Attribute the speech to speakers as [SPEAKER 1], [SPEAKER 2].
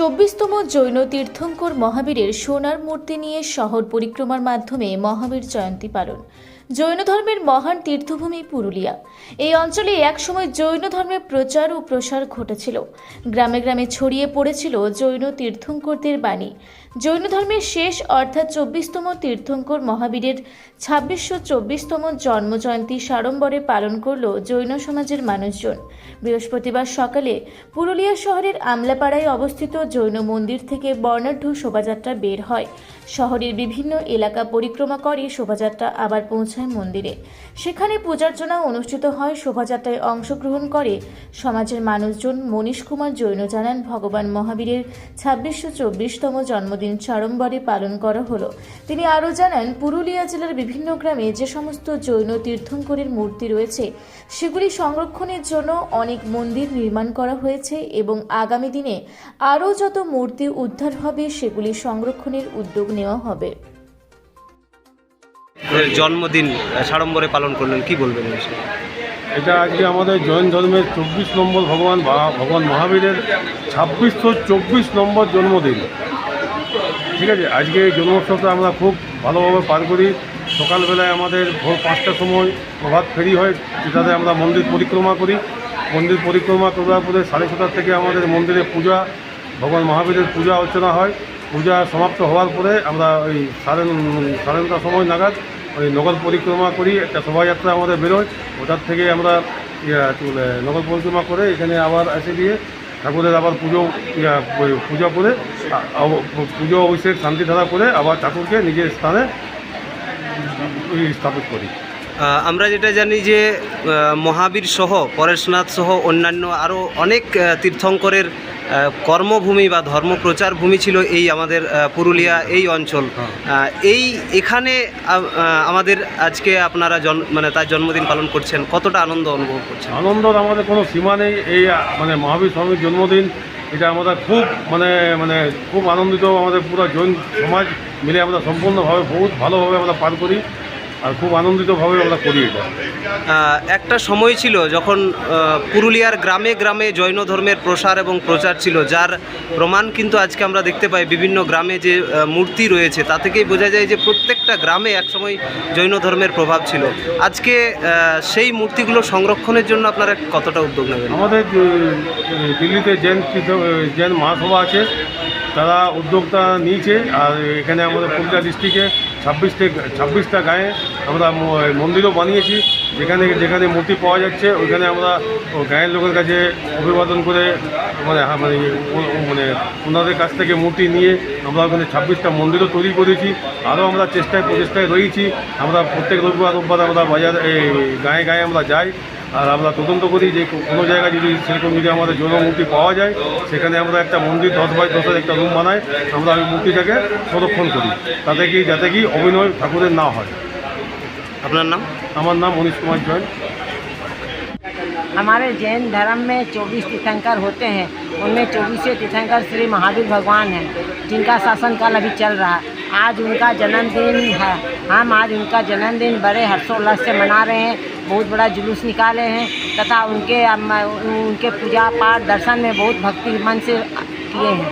[SPEAKER 1] চব্বিশতম জৈন তীর্থঙ্কর মহাবীরের সোনার মূর্তি নিয়ে শহর পরিক্রমার মাধ্যমে মহাবীর জয়ন্তী পালন। জৈন ধর্মের মহান তীর্থভূমি পুরুলিয়া। এই অঞ্চলে একসময় জৈন ধর্মের প্রচার ও প্রসার ঘটেছিল। গ্রামে গ্রামে ছড়িয়ে পড়েছিল জৈন তীর্থঙ্করদের বাণী। জৈন ধর্মের শেষ, অর্থাৎ চব্বিশতম তীর্থঙ্কর মহাবীরের ছাব্বিশশো চব্বিশতম জন্মজয়ন্তী সাড়ম্বরে পালন করল জৈন সমাজের মানুষজন। বৃহস্পতিবার সকালে পুরুলিয়া শহরের আমলাপাড়ায় অবস্থিত জৈন মন্দির থেকে বর্ণাঢ্য শোভাযাত্রা বের হয়। শহরের বিভিন্ন এলাকা পরিক্রমা করে শোভাযাত্রা আবার পৌঁছায়। মন্দিরে। সেখানে পূজার্চনা অনুষ্ঠিত হয়, শোভাযাত্রায় অংশগ্রহণ করে সমাজের মানুষজন মনীষ কুমার জৈন জানান, ভগবান মহাবীরের ছাব্বিশশো চব্বিশতম জন্মদিন সাড়ম্বরে পালন করা হলো। তিনি আরও জানান, পুরুলিয়া জেলার বিভিন্ন গ্রামে যে সমস্ত জৈন তীর্থঙ্করের মূর্তি রয়েছে, সেগুলি সংরক্ষণের জন্য অনেক মন্দির নির্মাণ করা হয়েছে এবং আগামী দিনে আরও যত মূর্তি উদ্ধার হবে, সেগুলি সংরক্ষণের উদ্যোগ নেওয়া হবে।
[SPEAKER 2] জন্মদিন সাড়ম্বরে পালন করলেন, কি বলবেন?
[SPEAKER 3] এটা আজকে আমাদের জৈন ধর্মের চব্বিশ নম্বর ভগবান ভগবান মহাবীরের ছাব্বিশশো চব্বিশ নম্বর জন্মদিন। ঠিক আছে, আজকে এই জন্মোৎসবটা আমরা খুব ভালোভাবে পার করি। সকালবেলায় আমাদের ভোর পাঁচটার সময় প্রভাত ফেরি হয়, যেটাতে আমরা মন্দির পরিক্রমা করি। মন্দির পরিক্রমা করার পরে সাড়ে ছটার থেকে আমাদের মন্দিরে পূজা, ভগবান মহাবীরের পূজা অর্চনা হয়। পূজা সমাপ্ত হওয়ার পরে আমরা ওই সাড়ে সাড়ে নটার সময় নাগাদ ওই নগর পরিক্রমা করি, একটা শোভাযাত্রা আমাদের বেরোয়। ওটার থেকে আমরা নগর পরিক্রমা করে এখানে আবার এসে দিয়ে ঠাকুরের আবার পুজো পূজা করে পুজো অভিষেক শান্তিধারা করে আবার ঠাকুরকে নিজের স্থানে স্থাপিত করি।
[SPEAKER 2] আমরা যেটা জানি যে মহাবীর সহ, পরেশনাথ সহ অন্যান্য আরও অনেক তীর্থঙ্করের কর্মভূমি বা ধর্মপ্রচার ভূমি ছিল এই আমাদের পুরুলিয়া এই অঞ্চল।
[SPEAKER 3] হ্যাঁ।
[SPEAKER 2] এই এখানে আমাদের আজকে আপনারা জন মানে তার জন্মদিন পালন করছেন কতটা আনন্দ অনুভব করছেন?
[SPEAKER 3] আনন্দর আমাদের কোনো সীমা নেই এই মানে মহাবীর স্বামীর জন্মদিন এটা আমাদের খুব মানে মানে খুব আনন্দিত আমাদের পুরো জৈন সমাজ মিলে আমরা সম্পূর্ণভাবে বহুত ভালোভাবে আমরা পার করি। আর খুব আনন্দিতভাবে আমরা করি এটা।
[SPEAKER 2] একটা সময় ছিল যখন পুরুলিয়ার গ্রামে গ্রামে জৈন ধর্মের প্রসার এবং প্রচার ছিল যার প্রমাণ কিন্তু আজকে আমরা দেখতে পাই বিভিন্ন গ্রামে যে মূর্তি রয়েছে তা থেকেই বোঝা যায় যে প্রত্যেকটা গ্রামে একসময় জৈন ধর্মের প্রভাব ছিল। আজকে সেই মূর্তিগুলো সংরক্ষণের জন্য আপনারা কতটা উদ্যোগ নেবেন?
[SPEAKER 3] আমাদের দিল্লিতে জৈন জৈন মহাসভা আছে তারা উদ্যোগটা নিয়েছে, আর এখানে আমাদের পুরুলিয়া ডিস্ট্রিক্টে ছাব্বিশটা ছাব্বিশটা গায়ে আমরা মন্দিরও বানিয়েছি, যেখানে যেখানে মূর্তি পাওয়া যাচ্ছে, ওইখানে আমরা গায়ের লোকের কাছে অভিবাদন করে মানে মানে মানে ওনাদের কাছ থেকে মূর্তি নিয়ে আমরা ওখানে ছাব্বিশটা মন্দিরও তৈরি করেছি, আরও আমরা চেষ্টায় প্রচেষ্টায় রয়েছি, আমরা প্রত্যেক রবিবার, রোববার আমরা বাজার, এই গায়ে গায়ে আমরা যাই আর আমরা তদন্ত করি যে কো- কোনো জায়গায় যদি সেরকম যদি আমাদের যৌন মূর্তি পাওয়া যায় সেখানে আমরা একটা মন্দির দশ বাই দশের একটা রুম বানাই আমরা ওই মূর্তিটাকে সংরক্ষণ করি তাতে কি যাতে কি অভিনয় ঠাকুরের না হয়
[SPEAKER 2] আপনার নাম
[SPEAKER 3] আমার নাম মনীষ কুমার জৈন
[SPEAKER 4] हमारे जैन धर्म में 24 तीर्थंकर होते हैं उनमें चौबीसवें तीर्थंकर श्री महावीर भगवान हैं जिनका शासनकाल अभी चल रहा है आज उनका जन्मदिन है हम आज उनका जन्मदिन बड़े हर्षोल्लास से मना रहे हैं बहुत बड़ा जुलूस निकाले हैं तथा उनके उनके पूजा पाठ दर्शन में बहुत भक्ति मन से किए हैं।